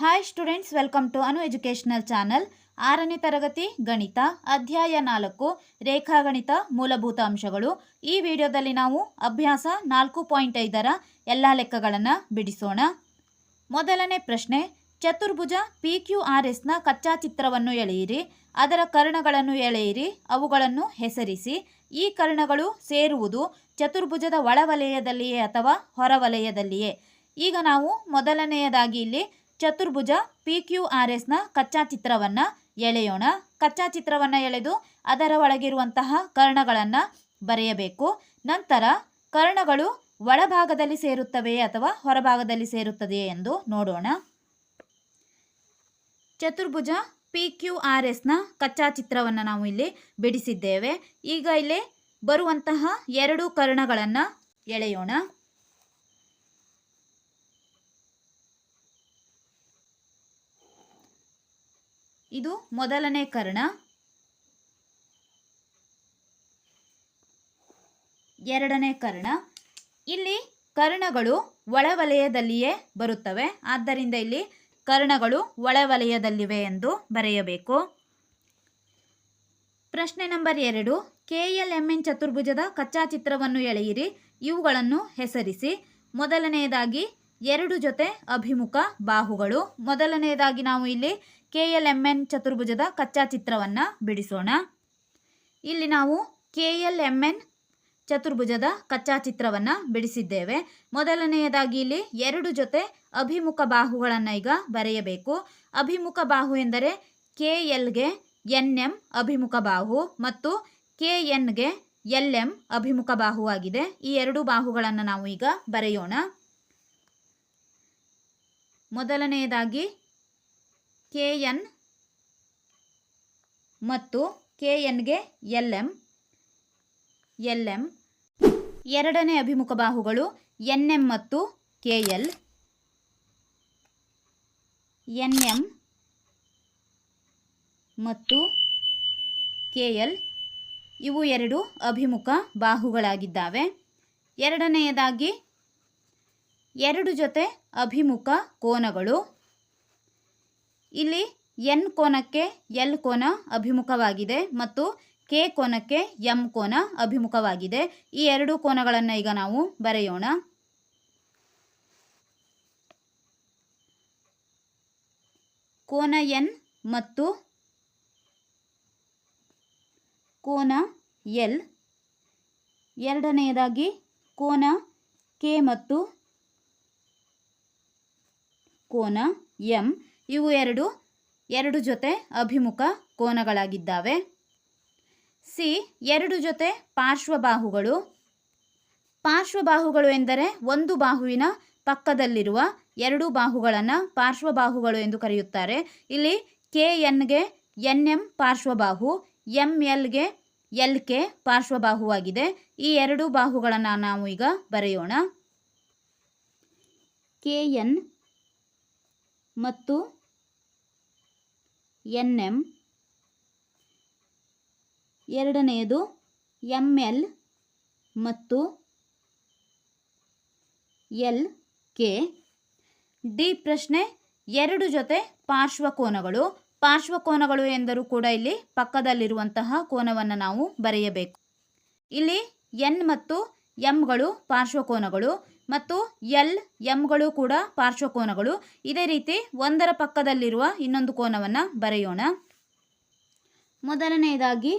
Hi students welcome to Anu educational channel ಆರನೇ ತರಗತಿ ಗಣಿತ, ಅಧ್ಯಾಯ ನಾಲ್ಕು, ರೇಖಾಗಣಿತ ಮೂಲಭೂತ ಅಂಶಗಳು. ಈ ವಿಡಿಯೋದಲ್ಲಿ ನಾವು ಅಭ್ಯಾಸ ನಾಲ್ಕು ಪಾಯಿಂಟ್ ಐದರ ಎಲ್ಲ ಲೆಕ್ಕಗಳನ್ನು ಬಿಡಿಸೋಣ. ಮೊದಲನೇ ಪ್ರಶ್ನೆ, ಚತುರ್ಭುಜ ಪಿ ಕ್ಯೂ ಆರ್ ಎಸ್ನ ಕಚ್ಚಾ ಚಿತ್ರವನ್ನು ಎಳೆಯಿರಿ. ಅದರ ಕರ್ಣಗಳನ್ನು ಎಳೆಯಿರಿ, ಅವುಗಳನ್ನು ಹೆಸರಿಸಿ. ಈ ಕರ್ಣಗಳು ಸೇರುವುದು ಚತುರ್ಭುಜದ ಒಳವಲಯದಲ್ಲಿಯೇ ಅಥವಾ ಹೊರವಲಯದಲ್ಲಿಯೇ ಈಗ ನಾವು ಮೊದಲನೆಯದಾಗಿ ಇಲ್ಲಿ ಚತುರ್ಭುಜ ಪಿ ಕ್ಯೂ ಆರ್ ಎಸ್ನ ಕಚ್ಚಾ ಚಿತ್ರವನ್ನು ಎಳೆಯೋಣ. ಕಚ್ಚಾ ಚಿತ್ರವನ್ನು ಎಳೆದು ಅದರ ಒಳಗಿರುವಂತಹ ಕರ್ಣಗಳನ್ನು ಬರೆಯಬೇಕು. ನಂತರ ಕರ್ಣಗಳು ಒಳಭಾಗದಲ್ಲಿ ಸೇರುತ್ತವೆಯೇ ಅಥವಾ ಹೊರಭಾಗದಲ್ಲಿ ಸೇರುತ್ತದೆಯೇ ಎಂದು ನೋಡೋಣ. ಚತುರ್ಭುಜ ಪಿ ಕ್ಯೂ ಆರ್ ಎಸ್ನ ಕಚ್ಚಾ ಚಿತ್ರವನ್ನು ನಾವು ಇಲ್ಲಿ ಬಿಡಿಸಿದ್ದೇವೆ. ಈಗ ಇಲ್ಲಿ ಬರುವಂತಹ ಎರಡು ಕರ್ಣಗಳನ್ನು ಎಳೆಯೋಣ. ಇದು ಮೊದಲನೇ ಕರ್ಣ. ಎರಡನೇ ಕರ್ಣ. ಇಲ್ಲಿ ಕರ್ಣಗಳು ಒಳವಲಯದಲ್ಲಿಯೇ ಬರುತ್ತವೆ. ಆದ್ದರಿಂದ ಇಲ್ಲಿ ಕರ್ಣಗಳು ಒಳವಲಯದಲ್ಲಿವೆ ಎಂದು ಬರೆಯಬೇಕು. ಪ್ರಶ್ನೆ ನಂಬರ್ ಎರಡು. ಕೆ ಎಲ್ ಎಂ ಎನ್ ಚತುರ್ಭುಜದ ಕಚ್ಚಾ ಚಿತ್ರವನ್ನು ಎಳೆಯಿರಿ. ಇವುಗಳನ್ನು ಹೆಸರಿಸಿ. ಮೊದಲನೆಯದಾಗಿ ಎರಡು ಜೊತೆ ಅಭಿಮುಖ ಬಾಹುಗಳು. ಮೊದಲನೆಯದಾಗಿ ನಾವು ಇಲ್ಲಿ ಕೆ ಎಲ್ ಎಂ ಎನ್ ಚತುರ್ಭುಜದ ಕಚ್ಚಾ ಚಿತ್ರವನ್ನು ಬಿಡಿಸೋಣ. ಇಲ್ಲಿ ನಾವು ಕೆ ಎಲ್ ಎಂ ಎನ್ ಚತುರ್ಭುಜದ ಕಚ್ಚಾ ಚಿತ್ರವನ್ನು ಬಿಡಿಸಿದ್ದೇವೆ. ಮೊದಲನೆಯದಾಗಿ ಇಲ್ಲಿ ಎರಡು ಜೊತೆ ಅಭಿಮುಖ ಬಾಹುಗಳನ್ನು ಈಗ ಬರೆಯಬೇಕು. ಅಭಿಮುಖ ಬಾಹು ಎಂದರೆ ಕೆ ಎಲ್ಗೆ ಎನ್ ಎಂ ಅಭಿಮುಖ ಬಾಹು ಮತ್ತು ಕೆ ಎನ್ಗೆ ಎಲ್ ಎಂ ಅಭಿಮುಖ ಬಾಹುವಾಗಿದೆ ಈ ಎರಡು ಬಾಹುಗಳನ್ನು ನಾವು ಈಗ ಬರೆಯೋಣ. ಮೊದಲನೆಯದಾಗಿ ಕೆ ಎನ್ ಮತ್ತು ಕೆ ಎನ್ಗೆ ಎಲ್ ಎಂ ಎಲ್ ಎಂ ಎರಡನೇ ಅಭಿಮುಖ ಬಾಹುಗಳು ಎನ್ ಎಂ ಮತ್ತು ಕೆ ಎಲ್ ಎನ್ ಎಂ ಮತ್ತು ಕೆ ಎಲ್ ಇವು ಎರಡು ಅಭಿಮುಖ ಬಾಹುಗಳಾಗಿದ್ದಾವೆ. ಎರಡನೆಯದಾಗಿ ಎರಡು ಜೊತೆ ಅಭಿಮುಖ ಕೋನಗಳು. ಇಲ್ಲಿ ಎನ್ ಕೋನಕ್ಕೆ ಎಲ್ ಕೋನ ಅಭಿಮುಖವಾಗಿದೆ ಮತ್ತು ಕೆ ಕೋನಕ್ಕೆ ಎಂ ಕೋನ ಅಭಿಮುಖವಾಗಿದೆ. ಈ ಎರಡು ಕೋನಗಳನ್ನು ಈಗ ನಾವು ಬರೆಯೋಣ. ಕೋನ ಎನ್ ಮತ್ತು ಕೋನ ಎಲ್. ಎರಡನೆಯದಾಗಿ ಕೋನ ಕೆ ಮತ್ತು ಕೋನ ಎಂ. ಇವು ಎರಡು ಎರಡು ಜೊತೆ ಅಭಿಮುಖ ಕೋನಗಳಾಗಿದ್ದಾವೆ. ಸಿ, ಎರಡು ಜೊತೆ ಪಾರ್ಶ್ವಬಾಹುಗಳು. ಪಾರ್ಶ್ವಬಾಹುಗಳು ಎಂದರೆ ಒಂದು ಬಾಹುವಿನ ಪಕ್ಕದಲ್ಲಿರುವ ಎರಡು ಬಾಹುಗಳನ್ನು ಪಾರ್ಶ್ವಬಾಹುಗಳು ಎಂದು ಕರೆಯುತ್ತಾರೆ. ಇಲ್ಲಿ ಕೆ ಎನ್ಗೆ ಎನ್ ಎಂ ಪಾರ್ಶ್ವಬಾಹು, ಎಂ ಎಲ್ಗೆ ಎಲ್ ಕೆ ಪಾರ್ಶ್ವಬಾಹುವಾಗಿದೆ. ಈ ಎರಡು ಬಾಹುಗಳನ್ನು ನಾವು ಈಗ ಬರೆಯೋಣ. ಕೆ ಎನ್ ಮತ್ತು ಎನ್ ಎಂ ಎರಡನೆಯದು ಎಂ ಎಲ್ ಮತ್ತು ಎಲ್ ಕೆ ಡಿ ಪ್ರಶ್ನೆ ಎರಡು ಜೊತೆ ಪಾರ್ಶ್ವಕೋನಗಳು ಪಾರ್ಶ್ವಕೋನಗಳು ಎಂದರೂ ಕೂಡ ಇಲ್ಲಿ ಪಕ್ಕದಲ್ಲಿರುವಂತಹ ಕೋನವನ್ನು ನಾವು ಬರೆಯಬೇಕು. ಇಲ್ಲಿ ಎನ್ ಮತ್ತು ಎಂಗಳು ಪಾರ್ಶ್ವಕೋನಗಳು ಮತ್ತು ಎಲ್ ಎಂಗಳು ಕೂಡ ಪಾರ್ಶ್ವಕೋನಗಳು. ಇದೇ ರೀತಿ ಒಂದರ ಪಕ್ಕದಲ್ಲಿರುವ ಇನ್ನೊಂದು ಕೋನವನ್ನು ಬರೆಯೋಣ. ಮೊದಲನೆಯದಾಗಿ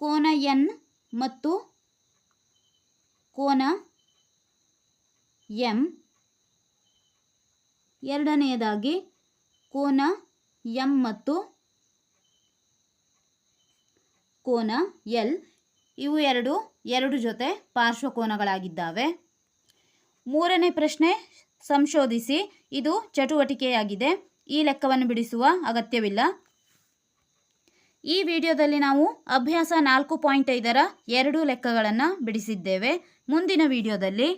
ಕೋನ ಎನ್ ಮತ್ತು ಕೋನ ಎಂ ಎರಡನೆಯದಾಗಿ ಕೋನ ಎಂ ಮತ್ತು ಕೋನ ಎಲ್. ಇವು ಎರಡು ಎರಡು ಜೊತೆ ಪಾರ್ಶ್ವಕೋನಗಳಾಗಿದ್ದಾವೆ. ಮೂರನೇ ಪ್ರಶ್ನೆ ಸಂಶೋಧಿಸಿ. ಇದು ಚಟುವಟಿಕೆಯಾಗಿದೆ. ಈ ಲೆಕ್ಕವನ್ನು ಬಿಡಿಸುವ ಅಗತ್ಯವಿಲ್ಲ. ಈ ವಿಡಿಯೋದಲ್ಲಿ ನಾವು ಅಭ್ಯಾಸ ನಾಲ್ಕು ಪಾಯಿಂಟ್ ಐದರ ಎರಡು ಲೆಕ್ಕಗಳನ್ನು ಬಿಡಿಸಿದ್ದೇವೆ. ಮುಂದಿನ ವಿಡಿಯೋದಲ್ಲಿ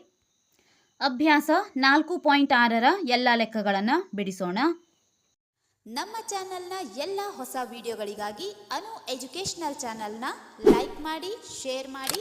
ಅಭ್ಯಾಸ ನಾಲ್ಕು ಪಾಯಿಂಟ್ ಆರರ ಎಲ್ಲ ಲೆಕ್ಕಗಳನ್ನು ಬಿಡಿಸೋಣ. ನಮ್ಮ ಚಾನೆಲ್ನ ಎಲ್ಲ ಹೊಸ ವಿಡಿಯೋಗಳಿಗಾಗಿ ಅನು ಎಜುಕೇಷನಲ್ ಚಾನೆಲ್ನ ಲೈಕ್ ಮಾಡಿ, ಶೇರ್ ಮಾಡಿ.